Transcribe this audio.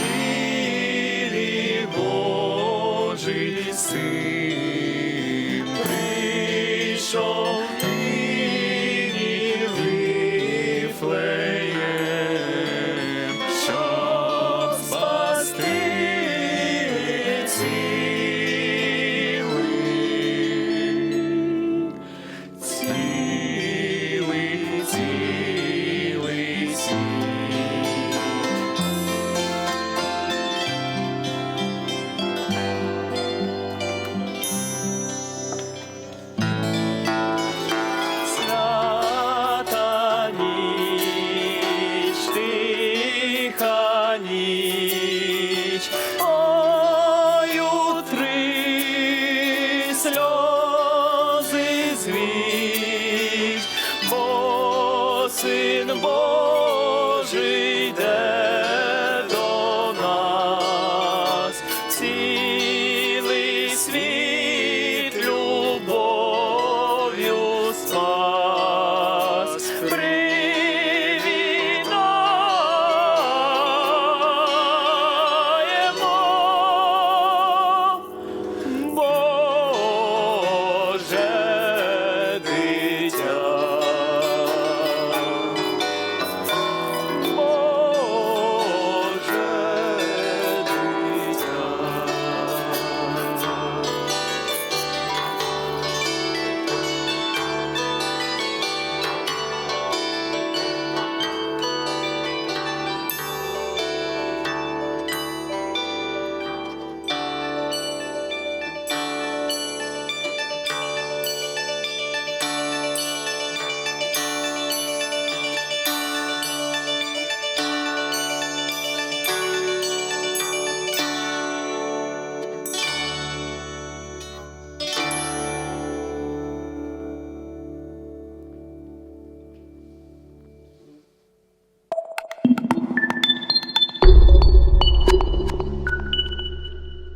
тілі Божий син In the bold.